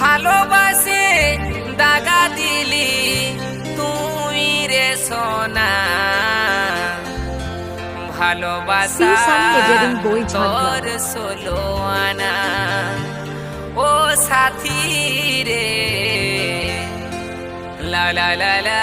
ভালোবাসে দাগা দিলি তুই রে সোনা। ভালোবাসা তোর সোলো আনা। ও সাথী রে। লা লা লা লা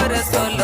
corazón